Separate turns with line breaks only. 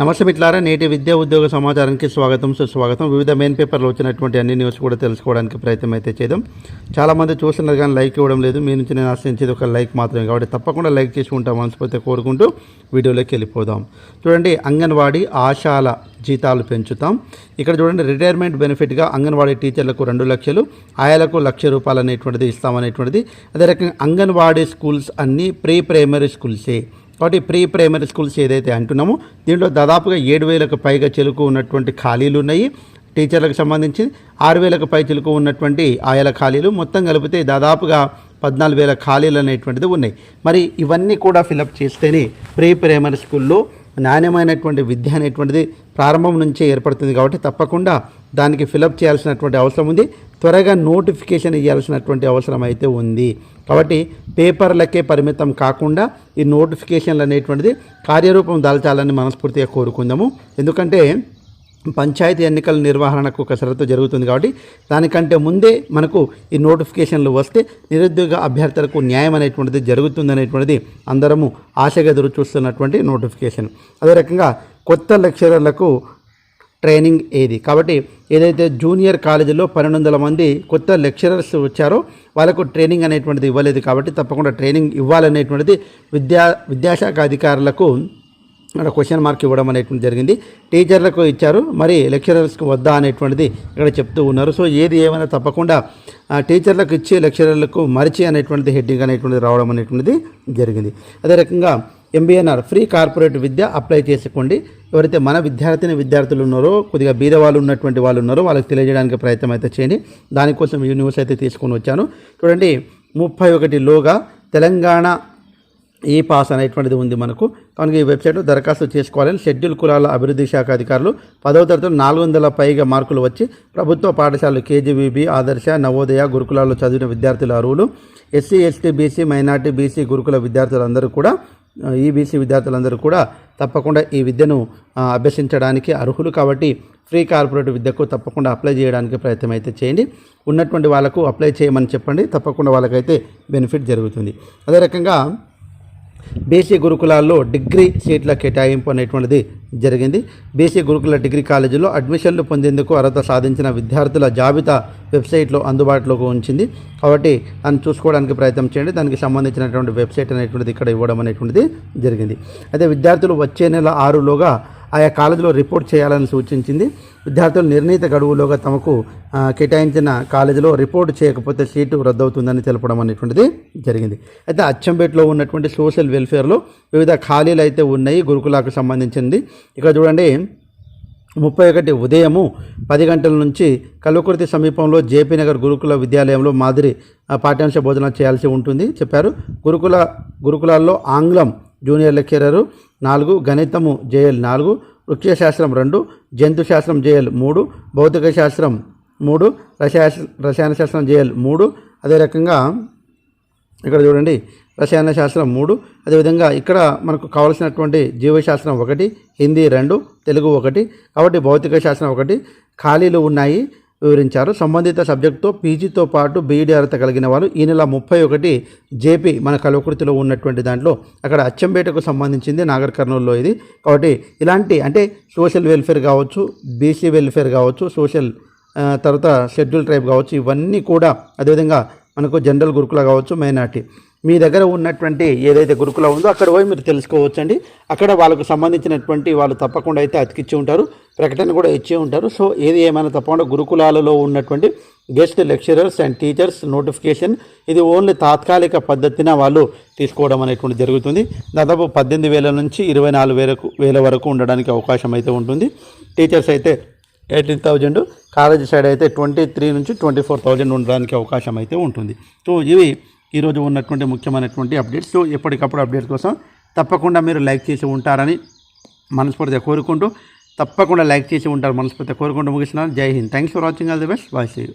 నమస్తే మిట్లారా నేటి విద్యా ఉద్యోగ సమాచారానికి స్వాగతం సుస్వాగతం. వివిధ మెయిన్ పేపర్లు వచ్చినటువంటి అన్ని న్యూస్ కూడా తెలుసుకోవడానికి ప్రయత్నం అయితే చేద్దాం. చాలామంది చూస్తున్నారు కానీ లైక్ ఇవ్వడం లేదు. మీ నుంచి నేను ఆశించేది ఒక లైక్ మాత్రమే. కాబట్టి తప్పకుండా లైక్ చేసి ఉంటాం కోరుకుంటూ వీడియోలోకి వెళ్ళిపోదాం. చూడండి అంగన్వాడీ ఆశాల జీతాలు పెంచుతాం. ఇక్కడ చూడండి రిటైర్మెంట్ బెనిఫిట్గా అంగన్వాడీ టీచర్లకు రెండు లక్షలు ఆయాలకు లక్ష రూపాయలు అనేటువంటిది ఇస్తామనేటువంటిది. అదే రకంగా అంగన్వాడీ స్కూల్స్ అన్నీ ప్రీ ప్రైమరీ స్కూల్సే. కాబట్టి ప్రీ ప్రైమరీ స్కూల్స్ ఏదైతే అంటున్నామో దీంట్లో దాదాపుగా ఏడు వేలకు పైగా చెలుకు ఉన్నటువంటి ఖాళీలు ఉన్నాయి. టీచర్లకు సంబంధించి ఆరు వేలకు పై చిలుకు ఉన్నటువంటి ఆయల ఖాళీలు మొత్తం కలిపితే దాదాపుగా పద్నాలుగు వేల ఖాళీలు అనేటువంటిది ఉన్నాయి. మరి ఇవన్నీ కూడా ఫిలప్ చేస్తేనే ప్రీ ప్రైమరీ స్కూల్లో నాణ్యమైనటువంటి విద్య అనేటువంటిది ప్రారంభం నుంచే ఏర్పడుతుంది కాబట్టి తప్పకుండా దానికి ఫిలప్ చేయాల్సినటువంటి అవసరం ఉంది. త్వరగా నోటిఫికేషన్ ఇవ్వాల్సినటువంటి అవసరం అయితే ఉంది. కాబట్టి పేపర్లకే పరిమితం కాకుండా ఈ నోటిఫికేషన్లు అనేటువంటిది కార్యరూపం దాల్చాలని మనస్ఫూర్తిగా కోరుకుందాము. ఎందుకంటే పంచాయతీ ఎన్నికల నిర్వహణకు కసరత్తు జరుగుతుంది కాబట్టి దానికంటే ముందే మనకు ఈ నోటిఫికేషన్లు వస్తే నిరుద్యోగ అభ్యర్థులకు న్యాయం అనేటువంటిది జరుగుతుంది అనేటువంటిది అందరము ఆశగా ఎదురు చూస్తున్నటువంటి నోటిఫికేషన్. అదే రకంగా కొత్త లెక్చరర్లకు ట్రైనింగ్ ఏది? కాబట్టి ఏదైతే జూనియర్ కాలేజీలో పన్నెండు వందల మంది కొత్త లెక్చరర్స్ వచ్చారో వాళ్ళకు ట్రైనింగ్ అనేటువంటిది ఇవ్వలేదు కాబట్టి తప్పకుండా ట్రైనింగ్ ఇవ్వాలనేటువంటిది విద్యా విద్యాశాఖ అధికారులకు ఇక్కడ క్వశ్చన్ మార్క్ ఇవ్వడం అనేటువంటి జరిగింది. టీచర్లకు ఇచ్చారు. మరి లెక్చరర్స్కి వద్దా అనేటువంటిది ఇక్కడ చెప్తూ ఉన్నారు. సో ఏది ఏమైనా తప్పకుండా ఆ, టీచర్లకు ఇచ్చి లెక్చరర్లకు మరిచి అనేటువంటిది హెడ్డింగ్ అనేటువంటిది రావడం అనేటువంటిది జరిగింది. అదే రకంగా ఎంబీఎన్ఆర్ ఫ్రీ కార్పొరేట్ విద్య అప్లై చేసుకోండి. ఎవరైతే మన విద్యార్థిని విద్యార్థులు ఉన్నారో కొద్దిగా బీద వాళ్ళు ఉన్నటువంటి వాళ్ళు ఉన్నారో వాళ్ళకి తెలియజేయడానికి ప్రయత్నం అయితే చేయండి. దానికోసం ఈ న్యూస్ అయితే తీసుకొని వచ్చాను. చూడండి ముప్పై ఒకటిలోగా తెలంగాణ ఈ పాస్ అనేటువంటిది ఉంది మనకు. కనుక ఈ వెబ్సైట్లో దరఖాస్తు చేసుకోవాలని షెడ్యూల్ కులాల అభివృద్ధి శాఖ అధికారులు పదవ తరగతిలో నాలుగు వందల పైగా మార్కులు వచ్చి ప్రభుత్వ పాఠశాలలు కేజీబీబీ ఆదర్శ నవోదయ గురుకులాల్లో చదివిన విద్యార్థుల అరువులు SC ST BC minority BC గురుకుల విద్యార్థులందరూ కూడా ఈబీసీ విద్యార్థులందరూ కూడా తప్పకుండా ఈ విద్యను అభ్యసించడానికి అర్హులు కాబట్టి ఫ్రీ కార్పొరేట్ విద్యకు తప్పకుండా అప్లై చేయడానికి ప్రయత్నం అయితే చేయండి. ఉన్నటువంటి వాళ్ళకు అప్లై చేయమని చెప్పండి. తప్పకుండా వాళ్ళకైతే బెనిఫిట్ జరుగుతుంది. అదే రకంగా బీసీ గురుకులాల్లో డిగ్రీ సీట్ల కేటాయింపు అనేటువంటిది జరిగింది. బీసీ గురుకుల డిగ్రీ కాలేజీలో అడ్మిషన్లు పొందేందుకు అర్హత సాధించిన విద్యార్థుల జాబితా వెబ్సైట్లో అందుబాటులోకి ఉంచింది. కాబట్టి దాన్ని చూసుకోవడానికి ప్రయత్నం చేయండి. దానికి సంబంధించినటువంటి వెబ్సైట్ అనేటువంటిది ఇక్కడ ఇవ్వడం అనేటువంటిది జరిగింది. అయితే విద్యార్థులు వచ్చే నెల ఆరులోగా ఆయా కాలేజీలో రిపోర్ట్ చేయాలని సూచించింది. విద్యార్థులు నిర్ణీత గడువులోగా తమకు కేటాయించిన కాలేజీలో రిపోర్ట్ చేయకపోతే సీటు రద్దవుతుందని తెలపడం అనేటువంటిది జరిగింది. అయితే అచ్చంపేటలో ఉన్నటువంటి సోషల్ వెల్ఫేర్లో వివిధ ఖాళీలు అయితే ఉన్నాయి గురుకులాకు సంబంధించింది. ఇక్కడ చూడండి ముప్పై ఒకటి ఉదయము పది గంటల నుంచి కల్వకుర్తి సమీపంలో జేపీ నగర్ గురుకుల విద్యాలయంలో మాదిరి పాఠ్యాంశ బోధన చేయాల్సి ఉంటుంది చెప్పారు. గురుకుల గురుకులాల్లో ఆంగ్లం జూనియర్ లెక్చరరు నాలుగు గణితము జేఎల్ నాలుగు వృక్షశాస్త్రం రెండు జంతు శాస్త్రం జేఎల్ మూడు భౌతిక శాస్త్రం మూడు రసాయ రసాయన శాస్త్రం జేఎల్ మూడు అదే రకంగా ఇక్కడ చూడండి రసాయన శాస్త్రం మూడు అదేవిధంగా ఇక్కడ మనకు కావలసినటువంటి జీవశాస్త్రం ఒకటి హిందీ రెండు తెలుగు ఒకటి కాబట్టి భౌతిక శాస్త్రం ఒకటి ఖాళీలు ఉన్నాయి. వివరించారు. సంబంధిత సబ్జెక్టుతో పీజీతో పాటు బీఈడీ అర్హత కలిగిన వారు ఈ నెల ముప్పై ఒకటి జేపీ మన కలవకృతిలో ఉన్నటువంటి దాంట్లో అక్కడ అచ్చంపేటకు సంబంధించింది నాగర్ కర్నూలులో ఇది. కాబట్టి ఇలాంటి అంటే సోషల్ వెల్ఫేర్ కావచ్చు బీసీ వెల్ఫేర్ కావచ్చు సోషల్ తర్వాత షెడ్యూల్ ట్రైబ్ కావచ్చు ఇవన్నీ కూడా అదేవిధంగా మనకు జనరల్ గురుకుల కావచ్చు మైనార్టీ. మీ దగ్గర ఉన్నటువంటి ఏదైతే గురుకుల ఉందో అక్కడ పోయి మీరు తెలుసుకోవచ్చండి. అక్కడ వాళ్ళకు సంబంధించినటువంటి వాళ్ళు తప్పకుండా అయితే అతికిచ్చి ఉంటారు. ప్రకటన కూడా ఇచ్చే ఉంటారు. సో ఏది ఏమైనా తప్పకుండా గురుకులాలలో ఉన్నటువంటి guest lecturers and teachers notification ఇది ఓన్లీ తాత్కాలిక పద్ధతిన వాళ్ళు తీసుకోవడం అనేటువంటి జరుగుతుంది. దాదాపు పద్దెనిమిది వేల నుంచి ఇరవై నాలుగు వేలకు వేల వరకు ఉండడానికి అవకాశం అయితే ఉంటుంది. టీచర్స్ అయితే ఎయిటీన్ థౌజండ్ కాలేజ్ సైడ్ అయితే ట్వంటీ త్రీ నుంచి ట్వంటీ ఫోర్ థౌజండ్ ఉండడానికి అవకాశం అయితే ఉంటుంది. సో ఇవి ఈరోజు ఉన్నటువంటి ముఖ్యమైనటువంటి అప్డేట్స్ సో ఎప్పటికప్పుడు అప్డేట్ కోసం తప్పకుండా మీరు లైక్ చేసి ఉంటారని మనస్ఫూర్తిగా కోరుకుంటూ తప్పకుండా లైక్ చేసి ఉంటారు మనస్ఫూర్తిగా కోరుకుంటూ ముగిస్తున్నాను. జై Hind. Thanks for watching all the best bye see you